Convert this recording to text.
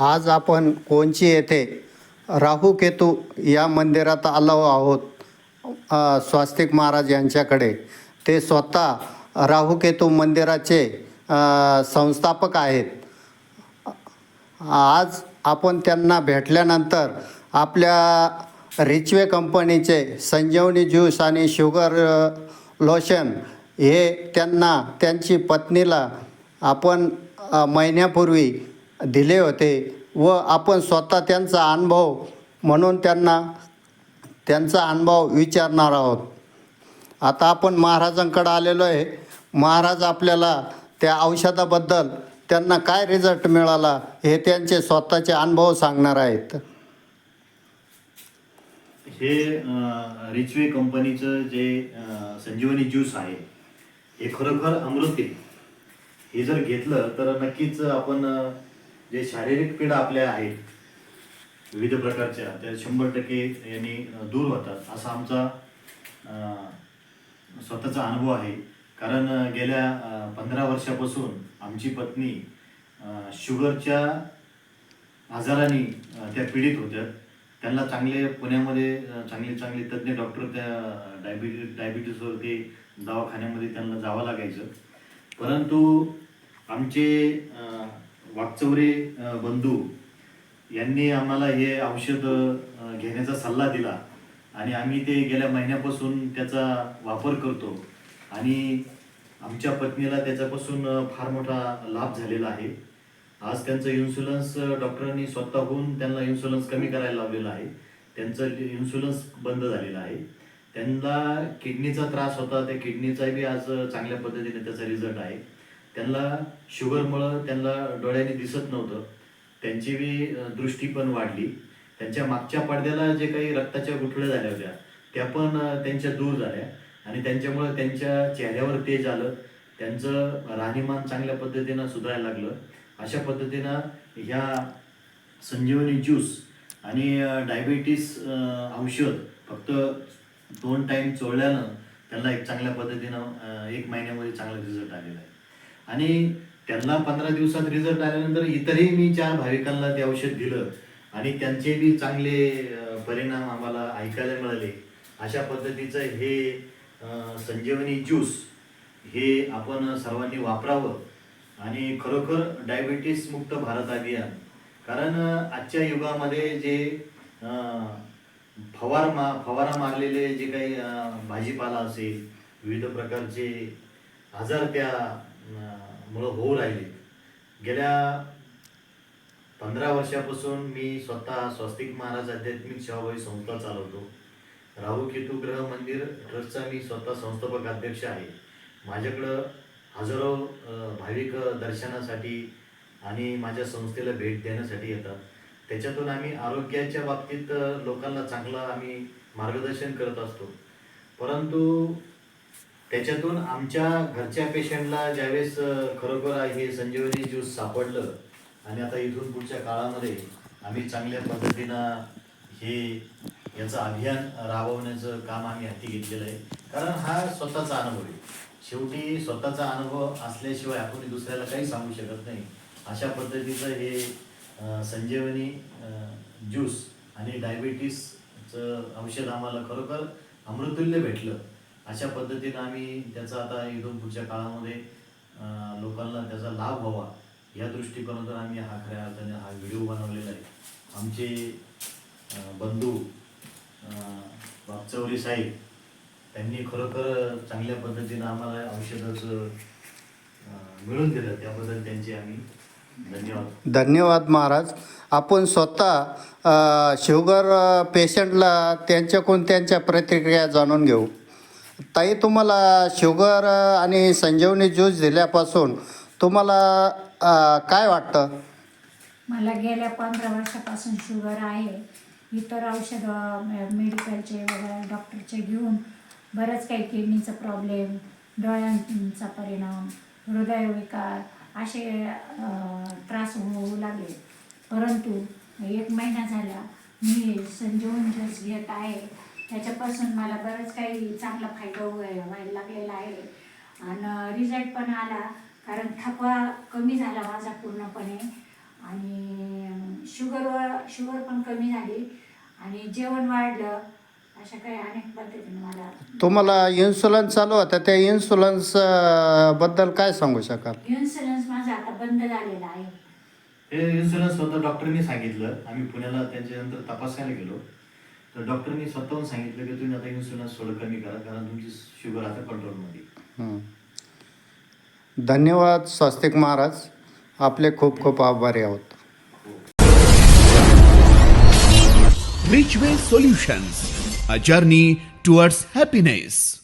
आज आपण कोणची येथे राहू केतू या मंदिरात आलो आहोत? स्वास्तिक महाराज यांच्याकडे. ते स्वतः राहुकेतू मंदिराचे संस्थापक आहेत. आज आपण त्यांना भेटल्यानंतर आपल्या रिचवे कंपनीचे संजीवनी ज्यूस आणि शुगर लोशन हे त्यांना त्यांची पत्नीला आपण महिन्यापूर्वी दिले होते व आपण स्वतः त्यांचा अनुभव म्हणून त्यांना त्यांचा अनुभव विचारणार आहोत. आता आपण महाराजांकडे आलेलो आहे. महाराज आपल्याला त्या औषधाबद्दल त्यांना काय रिझल्ट मिळाला हे त्यांचे स्वतःचे अनुभव सांगणार आहेत. हे रिचवे कंपनीचं जे संजीवनी ज्यूस आहे हे खरोखर अमृत हे जर घेतलं तर नक्कीच आपण जे शारीरिक पीडा आपल्या आहेत विविध प्रकारच्या त्या शंभर टक्के यांनी दूर होतात असा आमचा स्वतःचा अनुभव आहे. कारण गेल्या पंधरा वर्षापासून आमची पत्नी शुगरच्या आजाराने त्या पीडित होत्या. त्यांना चांगले पुण्यामध्ये चांगले चांगले तज्ज्ञ डॉक्टर त्या डायबिटीस डायबिटीसवरती दवाखान्यामध्ये त्यांना जावं लागायचं. परंतु आमचे वाकचौरे बंधू यांनी आम्हाला हे औषध घेण्याचा सल्ला दिला आणि आम्ही ते गेल्या महिन्यापासून त्याचा वापर करतो आणि आमच्या पत्नीला त्याच्यापासून फार मोठा लाभ झालेला आहे. आज त्यांचं इन्शुलन्स डॉक्टरांनी स्वतःहून त्यांना इन्शुलन्स कमी करायला लावलेला आहे. त्यांचं इन्शुलन्स बंद झालेलं आहे. त्यांना किडनीचा त्रास होता त्या किडनीचाही बी आज चांगल्या पद्धतीने त्याचा रिझल्ट आहे. त्यांना शुगरमुळं त्यांना डोळ्याने दिसत नव्हतं. त्यांची बी दृष्टी पण वाढली. त्यांच्या मागच्या पडद्याला जे काही रक्ताच्या गुठळ्या झाल्या होत्या त्या पण त्यांच्या दूर झाल्या. आणि त्यांच्यामुळं त्यांच्या चेहऱ्यावर तेज आलं. त्यांचं राहणीमान चांगल्या पद्धतीनं सुधारायला लागलं. अशा पद्धतीनं ह्या संजीवनी ज्यूस आणि डायबिटीस औषध फक्त दोन टाईम चोळल्यानं त्यांना एक चांगल्या पद्धतीनं एक महिन्यामध्ये चांगला रिझल्ट आलेला आहे. आणि त्यांना पंधरा दिवसात रिझल्ट आल्यानंतर इतरही मी चार भाविकांना ते औषध दिलं आणि त्यांचे बी चांगले परिणाम आम्हाला ऐकायला मिळाले. अशा पद्धतीचं हे संजीवनी ज्यूस हे आपण सर्वांनी वापरावं आणि खरोखर डायबिटीस मुक्त भारत अभियान. कारण आजच्या युगामध्ये जे फवार मा फवारा मारलेले जे काही भाजीपाला असेल विविध प्रकारचे आजार त्या मुळं होऊ राहिले गेल्या पंधरा वर्षापासून मी स्वतः स्वस्तिक महाराज आध्यात्मिक सेवाभावी संस्था चालवतो. राहू केतू ग्रह मंदिर ट्रस्टचा मी स्वतः संस्थापक अध्यक्ष आहे. माझ्याकडं हजारो भाविक दर्शनासाठी आणि माझ्या संस्थेला भेट देण्यासाठी येतात. त्याच्यातून आम्ही आरोग्याच्या बाबतीत लोकांना चांगलं आम्ही मार्गदर्शन करत असतो. परंतु त्याच्यातून आमच्या घरच्या पेशंटला ज्यावेळेस खरोखर हे संजीवनी ज्यूस सापडलं आणि आता इथून पुढच्या काळामध्ये आम्ही चांगल्या पद्धतीनं हे याचं अभियान राबवण्याचं काम आम्ही हाती घेतलेलं आहे. कारण हा स्वतःचा अनुभव आहे. शेवटी स्वतःचा अनुभव असल्याशिवाय आपण दुसऱ्याला काही सांगू शकत नाही. अशा पद्धतीचं हे संजीवनी ज्यूस आणि डायबिटीसचं औषध आम्हाला खरोखर अमृतुल्य भेटलं. अशा पद्धतीनं आम्ही त्याचा आता एकदम पुढच्या काळामध्ये लोकांना त्याचा लाभ व्हावा. या दृष्टिकोनातून आम्ही हा खऱ्या अर्थाने हा व्हिडिओ बनवलेला आहे. आमचे बंधू वागचौरी साहेब त्यांनी खरोखर चांगल्या पद्धतीनं आम्हाला औषधाचं मिळून दिलं. त्याबद्दल त्यांचे आम्ही धन्यवाद. धन्यवाद महाराज. आपण स्वतः शुगर पेशंटला त्यांच्याकडून त्यांच्या प्रतिक्रिया जाणून घेऊ. ताई तुम्हाला शुगर आणि संजीवनी ज्यूस दिल्यापासून तुम्हाला अ, काय वाटतं? मला गेल्या पंधरा वर्षापासून शुगर आहे. इतर औषधं मेडिकलचे वगैरे डॉक्टरचे घेऊन बरंच काही किडनीचा प्रॉब्लेम डोळ्यांचा परिणाम हृदयविकार असे अं, त्रास होऊ लागले. परंतु एक महिना झाला मी संजीवन ज्यूस घेत आहे. त्याच्यापासून मला बरंच काही चांगला फायदा व्हाय- व्हायला लागलेला आहे. आणि रिझल्ट पण आला कारण थकवा कमी झाला माझा पूर्णपणे. आणि शुगर शुगर पण कमी झाली. आणि जेवण वाढलं अशा काही अनेक पद्धतीने मला तुम्हाला इन्शुलन्स चालू होता त्या इन्शुलन्स अं, बद्दल काय सांगू शकाल? इन्शुरन्स माझा आता बंद झालेला आहे. हे इन्शुरन्स स्वतः डॉक्टरनी सांगितलं. आम्ही पुण्याला त्यांच्यानंतर तपासायला गेलो. तर डॉक्टरनी स्वतःहून सांगितलं की तुम्ही आता इन्शुरन्स थोडं कमी करा कारण तुमची शुगर आता कंट्रोलमध्ये आहे. हं. धन्यवाद स्वस्तिक महाराज आपले खूप खूप आभारी आहोत Richway Solutions, a journey towards happiness.